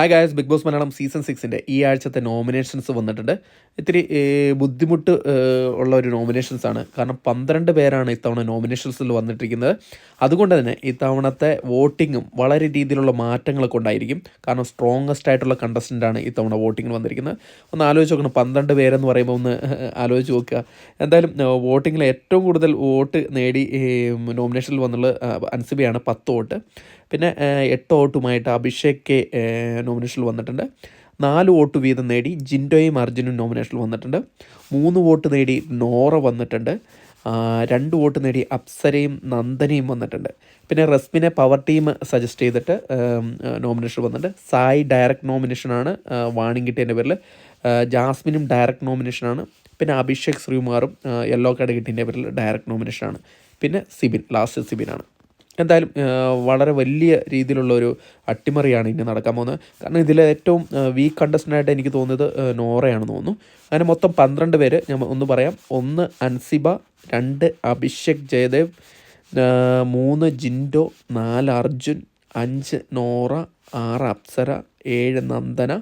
Hi guys big boss Malayalam season സിക്സിന്റെ ഈ ആഴ്ചത്തെ nominations വന്നിട്ടുണ്ട്. ഇത്തിരി ബുദ്ധിമുട്ട് ഉള്ള ഒരു നോമിനേഷൻസ് ആണ്. കാരണം പന്ത്രണ്ട് പേരാണ് ഇത്തവണ നോമിനേഷൻസിൽ വന്നിട്ടിരിക്കുന്നത്. അതുകൊണ്ട് തന്നെ ഇത്തവണത്തെ വോട്ടിങ്ങും വളരെ രീതിയിലുള്ള മാറ്റങ്ങളൊക്കെ ഉണ്ടായിരിക്കും. കാരണം സ്ട്രോങ്ങസ്റ്റ് ആയിട്ടുള്ള കണ്ടസ്റ്റന്റ് ആണ് ഇത്തവണ വോട്ടിങ്ങിൽ വന്നിരിക്കുന്നത്. ഒന്ന് ആലോചിച്ച് നോക്കണം. പന്ത്രണ്ട് പേരെന്ന് പറയുമ്പോൾ ഒന്ന് ആലോചിച്ച് നോക്കുക. എന്തായാലും വോട്ടിങ്ങിൽ ഏറ്റവും കൂടുതൽ വോട്ട് നേടി നോമിനേഷനിൽ വന്നുള്ള അൻസിബയാണ് പത്ത് വോട്ട്. പിന്നെ എട്ട് വോട്ടുമായിട്ട് അഭിഷേക് കെ നോമിനേഷനിൽ വന്നിട്ടുണ്ട്. നാല് വോട്ട് വീതം നേടി ജിൻഡോയും അർജുനും നോമിനേഷനിൽ വന്നിട്ടുണ്ട്. മൂന്ന് വോട്ട് നേടി നോറ വന്നിട്ടുണ്ട്. രണ്ട് വോട്ട് നേടി അപ്സരയും നന്ദനയും വന്നിട്ടുണ്ട്. പിന്നെ റസ്മിനെ പവർ ടീം സജസ്റ്റ് ചെയ്തിട്ട് നോമിനേഷൻ വന്നിട്ടുണ്ട്. സായി ഡയറക്റ്റ് നോമിനേഷനാണ് വാണിംഗ് കിട്ടിയതിന്റെ പേരിൽ ജാസ്മിനും ഡയറക്റ്റ് നോമിനേഷനാണ് പിന്നെ അഭിഷേക് ശ്രീകുമാറും യെല്ലോ കാർഡ് കിട്ടിയതിന്റെ പേരിൽ ഡയറക്റ്റ് നോമിനേഷനാണ് പിന്നെ സിബിൻ ലാസ്റ്റ് സിബിനാണ് എന്തായാലും വളരെ വലിയ രീതിയിലുള്ള ഒരു അട്ടിമറിയാണ് ഇനി നടക്കാൻ പോകുന്നത്. കാരണം ഇതിലെ ഏറ്റവും വീക്ക് കണ്ടസ്റ്റന്റായിട്ട് എനിക്ക് തോന്നിയത് നോറയാണ് തോന്നുന്നു. അങ്ങനെ മൊത്തം പന്ത്രണ്ട് പേര് ഞാൻ ഒന്ന് പറയാം. ഒന്ന് അൻസിബ രണ്ട് അഭിഷേക് ജയദേവ് മൂന്ന് ജിൻഡോ നാല് അർജുൻ അഞ്ച് നോറ ആറ് അപ്സര ഏഴ് നന്ദന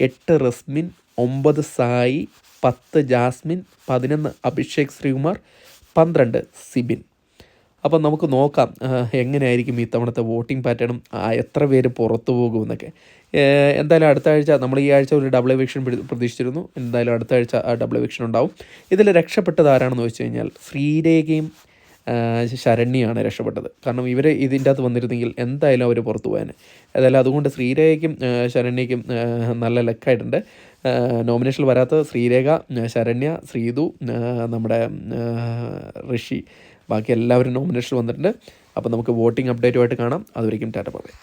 എട്ട് റസ്മിൻ ഒമ്പത് സായി പത്ത് ജാസ്മിൻ പതിനൊന്ന് അഭിഷേക് ശ്രീകുമാർ പന്ത്രണ്ട് സിബിൻ. അപ്പം നമുക്ക് നോക്കാം എങ്ങനെയായിരിക്കും ഈ തവണത്തെ വോട്ടിംഗ് പാറ്റേണും എത്ര പേര് പുറത്തു പോകുമെന്നൊക്കെ. എന്തായാലും അടുത്ത ആഴ്ച നമ്മൾ ഈ ആഴ്ച ഒരു ഡബിൾ എവിക്ഷൻ പ്രതീക്ഷിച്ചിരുന്നു. എന്തായാലും അടുത്ത ആഴ്ച ആ ഡബിൾ എവിക്ഷൻ ഉണ്ടാവും. ഇതിൽ രക്ഷപ്പെട്ടത് ആരാണെന്ന് വെച്ച് കഴിഞ്ഞാൽ ശ്രീരേഖയും ആ, ശരണ്യയാണ് രക്ഷപ്പെട്ടത്. കാരണം ഇവർ ഇതിന്റെ അകത്ത് വന്നിരുന്നെങ്കിൽ എന്തായാലും അവർ പുറത്തു പോകാൻ ഏതായാലും അതുകൊണ്ട് ശ്രീരേഖയ്ക്കും ശരണ്യയ്ക്കും നല്ല ലക്കായിട്ടുണ്ട്. നോമിനേഷനിൽ വരാത്ത ശ്രീരേഖ ശരണ്യ ശ്രീതു നമ്മുടെ ഋഷി. ബാക്കി എല്ലാവരും നോമിനേഷൻ വന്നിട്ടുണ്ട്. അപ്പോൾ നമുക്ക് വോട്ടിംഗ് അപ്ഡേറ്റുമായിട്ട് കാണാം. അതുവരേക്കും ടാറ്റ പറയും